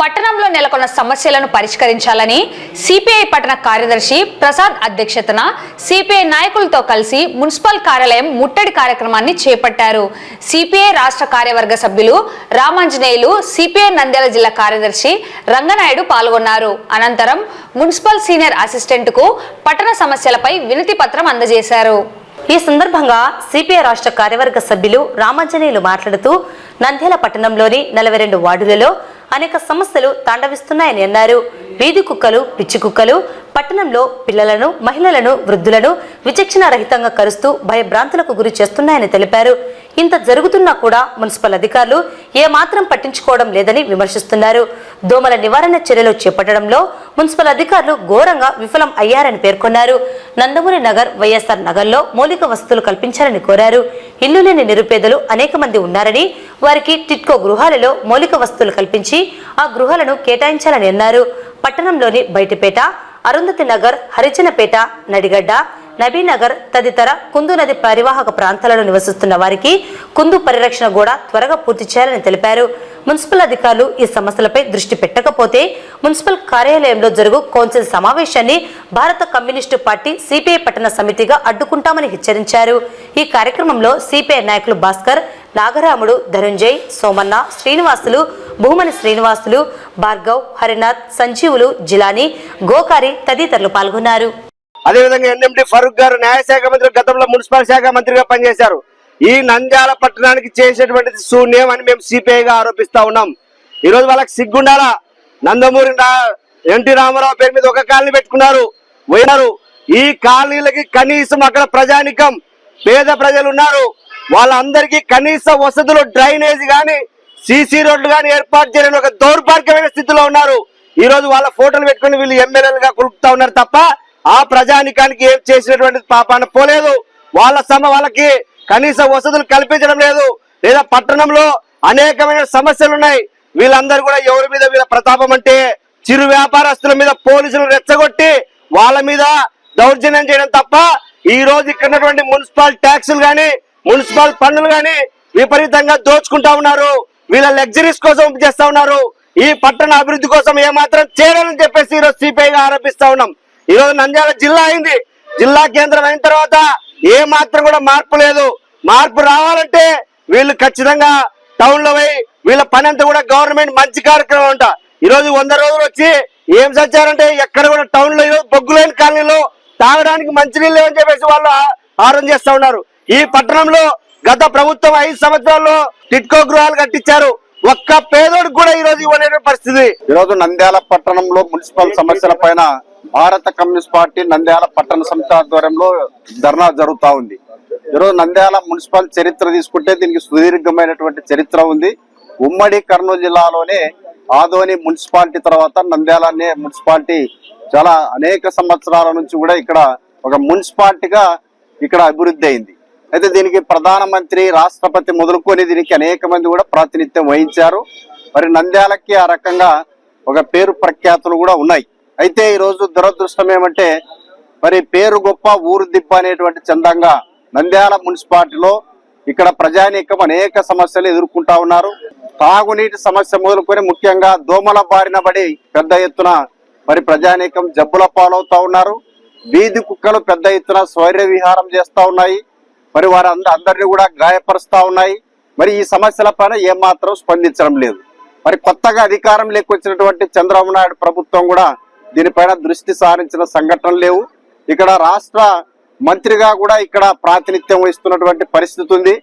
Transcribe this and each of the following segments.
పట్టణంలో నెలకొన్న సమస్యలను పరిష్కరించాలని సిపిఐ పట్టణ కార్యదర్శి ప్రసాద్ అధ్యక్షతన సిపిఐ నాయకులతో కలిసి మున్సిపల్ కార్యాలయం ముట్టడి కార్యక్రమాన్ని చేపట్టారు. సిపిఐ రాష్ట్ర కార్యవర్గ సభ్యులు రామాంజనేయులు సిపిఐ నంద్యాల జిల్లా కార్యదర్శి రంగనాయుడు పాల్గొన్నారు. అనంతరం మున్సిపల్ సీనియర్ అసిస్టెంట్కు పట్టణ సమస్యలపై వినతి పత్రం అందజేశారు. ఈ సందర్భంగా సిపిఐ రాష్ట్ర కార్యవర్గ సభ్యులు రామాంజనేయులు మాట్లాడుతూ నంద్యాల పట్టణంలోని నలభై రెండు వార్డులలో అనేక సమస్యలు తాండవిస్తున్నాయని అన్నారు. వీధి కుక్కలు పిచ్చి కుక్కలు పట్టణంలో పిల్లలను మహిళలను వృద్ధులను విచక్షణ రహితంగా కరుస్తూ భయభ్రాంతులకు గురి చేస్తున్నాయని తెలిపారు. ఇంత జరుగుతున్నా కూడా మున్సిపల్ అధికారులు ఏమాత్రం పట్టించుకోవడం లేదని విమర్శిస్తున్నారు. దోమల నివారణ చర్యలు చేపట్టడంలో మున్సిపల్ అధికారులు ఘోరంగా విఫలం అయ్యారని పేర్కొన్నారు. నందమూరి నగర్ వైఎస్ఆర్ నగర్లో మౌలిక వసతులు కల్పించాలని కోరారు. ఇల్లు లేని నిరుపేదలు అనేక మంది ఉన్నారని వారికి టిట్కో గృహాలలో మౌలిక వసతులు కల్పించి ఆ గృహాలను కేటాయించాలని అన్నారు. పట్టణంలోని బయటపేట అరుంధతి నగర్ హరిజనపేట నడిగడ్డ నబీనగర్ తదితర కుందు నది పరివాహక ప్రాంతాలలో నివసిస్తున్న వారికి కుందు పరిరక్షణ కూడా త్వరగా పూర్తి చేయాలని తెలిపారు. మున్సిపల్ అధికారులు ఈ సమస్యలపై దృష్టి పెట్టకపోతే మున్సిపల్ కార్యాలయంలో జరుగు కౌన్సిల్ సమావేశాన్ని భారత కమ్యూనిస్టు పార్టీ సిపిఐ పట్టణ సమితిగా అడ్డుకుంటామని హెచ్చరించారు. ఈ కార్యక్రమంలో సిపిఐ నాయకులు భాస్కర్ నాగరాముడు ధనుంజయ్ సోమన్న శ్రీనివాసులు భూమని శ్రీనివాసులు భార్గవ్ హరినాథ్ సంజీవులు జిలాని గోకారి తదితరులు పాల్గొన్నారు. అదేవిధంగా ఎన్ఎండి ఫరూక్ గారు న్యాయశాఖ మంత్రి గతంలో మున్సిపల్ శాఖ మంత్రిగా పనిచేశారు. ఈ నంద్యాల పట్టణానికి చేసేటువంటి శూన్యం అని మేము సిపిఐగా ఆరోపిస్తా ఉన్నాం. ఈ రోజు వాళ్ళకి సిగ్గుండాలా? నందమూరి ఎన్టీ రామారావు పేరు మీద ఒక కాలనీ పెట్టుకున్నారు. పోయినారు. ఈ కాలనీలకి కనీసం అక్కడ ప్రజానికం పేద ప్రజలు ఉన్నారు వాళ్ళందరికీ కనీస వసతులు డ్రైనేజ్ గాని సీసీ రోడ్లు గాని ఏర్పాటు చేయని ఒక దౌర్భాగ్యమైన స్థితిలో ఉన్నారు. ఈ రోజు వాళ్ళ ఫోటోలు పెట్టుకుని వీళ్ళు ఎమ్మెల్యేలుగా కులుపుతా ఉన్నారు తప్ప ఆ ప్రజానికానికి ఏం చేసినటువంటి పాపాన పోలేదు. వాళ్ళ సమ వాళ్ళకి కనీస వసతులు కల్పించడం లేదు. లేదా పట్టణంలో అనేకమైన సమస్యలు ఉన్నాయి. వీళ్ళందరూ కూడా ఎవరి మీద వీళ్ళ ప్రతాపం అంటే చిరు వ్యాపారస్తుల మీద పోలీసులు రెచ్చగొట్టి వాళ్ళ మీద దౌర్జన్యం చేయడం తప్ప ఈ రోజు ఇక్కడ మున్సిపల్ ట్యాక్సులు గాని మున్సిపల్ పన్నులు గాని విపరీతంగా దోచుకుంటా ఉన్నారు. వీళ్ళ లగ్జరీస్ కోసం చేస్తా ఉన్నారు. ఈ పట్టణ అభివృద్ధి కోసం ఏమాత్రం చేయాలని చెప్పేసి ఈరోజు రోజు సిపిఐగా ఆరోపిస్తా ఉన్నాం. ఈ రోజు నంద్యాల జిల్లా అయింది. జిల్లా కేంద్రం అయిన తర్వాత ఏ మాత్రం కూడా మార్పు లేదు. మార్పు రావాలంటే వీళ్ళు ఖచ్చితంగా టౌన్లో పోయి వీళ్ళ పని అంతా కూడా గవర్నమెంట్ మంచి కార్యక్రమం అంట. ఈ రోజు వంద రోజులు వచ్చి ఏం సచ్చారంటే ఎక్కడ కూడా టౌన్లో బొగ్గులేని కాలనీలో తాగడానికి మంచినీళ్ళు లేవని చెప్పేసి వాళ్ళు ఆరం చేస్తా ఉన్నారు. ఈ పట్టణంలో గత ప్రభుత్వం ఐదు సంవత్సరాల్లో టిట్కో గృహాలు కట్టించారు. ఒక్క పేదోడికి కూడా ఈ రోజు ఇవ్వలేని పరిస్థితి. ఈరోజు నంద్యాల పట్టణంలో మున్సిపల్ సమస్యల పైన భారత కమ్యూనిస్ట్ పార్టీ నంద్యాల పట్టణ సంస్థ ఆధ్వర్యంలో ధర్నా జరుగుతూ ఉంది. ఈరోజు నంద్యాల మున్సిపల్ చరిత్ర తీసుకుంటే దీనికి సుదీర్ఘమైనటువంటి చరిత్ర ఉంది. ఉమ్మడి కర్నూలు జిల్లాలోనే ఆదోని మున్సిపాలిటీ తర్వాత నంద్యాల అనే మున్సిపాలిటీ చాలా అనేక సంవత్సరాల నుంచి కూడా ఇక్కడ ఒక మున్సిపాలిటీగా ఇక్కడ అభివృద్ధి అయింది. అయితే దీనికి ప్రధానమంత్రి రాష్ట్రపతి మొదలుకొని దీనికి అనేక మంది కూడా ప్రాతినిధ్యం వహించారు. మరి నంద్యాలకి ఆ రకంగా ఒక పేరు ప్రఖ్యాతులు కూడా ఉన్నాయి. అయితే ఈరోజు దురదృష్టం ఏమంటే మరి పేరు గొప్ప ఊరు దిబ్బ అనేటువంటి చందంగా నంద్యాల మున్సిపాలిటీలో ఇక్కడ ప్రజానీకం అనేక సమస్యలు ఎదుర్కొంటా ఉన్నారు. తాగునీటి సమస్య మొదలుకొని ముఖ్యంగా దోమల బారిన పడి పెద్ద ఎత్తున మరి ప్రజానీకం జబ్బుల పాలవుతా ఉన్నారు. వీధి కుక్కలు పెద్ద ఎత్తున స్వైర్య విహారం చేస్తూ ఉన్నాయి. మరి వారి అందరినీ కూడా గాయపరుస్తూ ఉన్నాయి. మరి ఈ సమస్యల పైన ఏమాత్రం స్పందించడం లేదు. మరి కొత్తగా అధికారం లేకొచ్చినటువంటి చంద్రబాబు నాయుడు ప్రభుత్వం కూడా దీనిపైన దృష్టి సారించిన సంఘటనలు లేవు. ఇక్కడ రాష్ట్ర మంత్రిగా కూడా ఇక్కడ ప్రాతినిధ్యం వహిస్తున్నటువంటి పరిస్థితి ఉంది.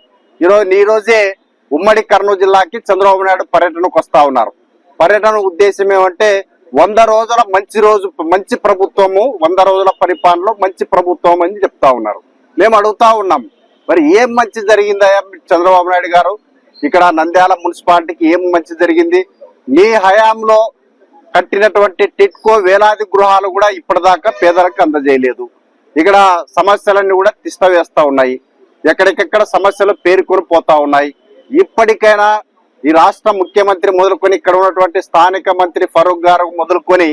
ఈరోజు ఈ రోజే ఉమ్మడి కర్నూలు జిల్లాకి చంద్రబాబు నాయుడు పర్యటనకు వస్తా ఉన్నారు. పర్యటన ఉద్దేశం ఏమంటే వంద రోజుల మంచి రోజు మంచి ప్రభుత్వము వంద రోజుల పరిపాలనలో మంచి ప్రభుత్వం అని చెప్తా ఉన్నారు. మేము అడుగుతా ఉన్నాం. మరి ఏం మంచి జరిగిందయ్యా చంద్రబాబు నాయుడు గారు? ఇక్కడ నంద్యాల మున్సిపాలిటీకి ఏం మంచి జరిగింది? మీ హయాంలో కట్టినటువంటి టిట్కో వేలాది గృహాలు కూడా ఇప్పటిదాకా పేదలకు అందజేయలేదు. ఇక్కడ సమస్యలన్నీ కూడా తిష్టవేస్తా ఉన్నాయి. ఎక్కడికెక్కడ సమస్యలు పేరుకొని పోతా ఉన్నాయి. ఇప్పటికైనా ఈ రాష్ట్ర ముఖ్యమంత్రి మొదలుకొని ఇక్కడ ఉన్నటువంటి స్థానిక మంత్రి ఫరూక్ గారు మొదలుకొని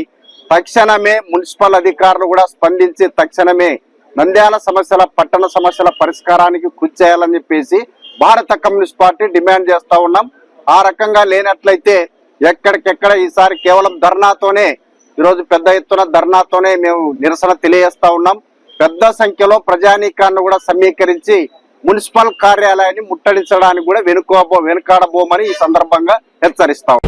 తక్షణమే మున్సిపల్ అధికారులు కూడా స్పందించి తక్షణమే నంద్యాల సమస్యల పట్టణ సమస్యల పరిష్కారానికి కృషి చేయాలని చెప్పేసి భారత కమ్యూనిస్ట్ పార్టీ డిమాండ్ చేస్తా ఉన్నాం. ఆ రకంగా లేనట్లయితే ఎక్కడికెక్కడ ఈసారి కేవలం ధర్నాతోనే ఈరోజు పెద్ద ఎత్తున ధర్నాతోనే మేము నిరసన తెలియజేస్తా ఉన్నాం. పెద్ద సంఖ్యలో ప్రజానీకాన్ని కూడా సమీకరించి మున్సిపల్ కార్యాలయాన్ని ముట్టడించడానికి కూడా వెనుకోబో వెనుకాడబోమని ఈ సందర్భంగా హెచ్చరిస్తాం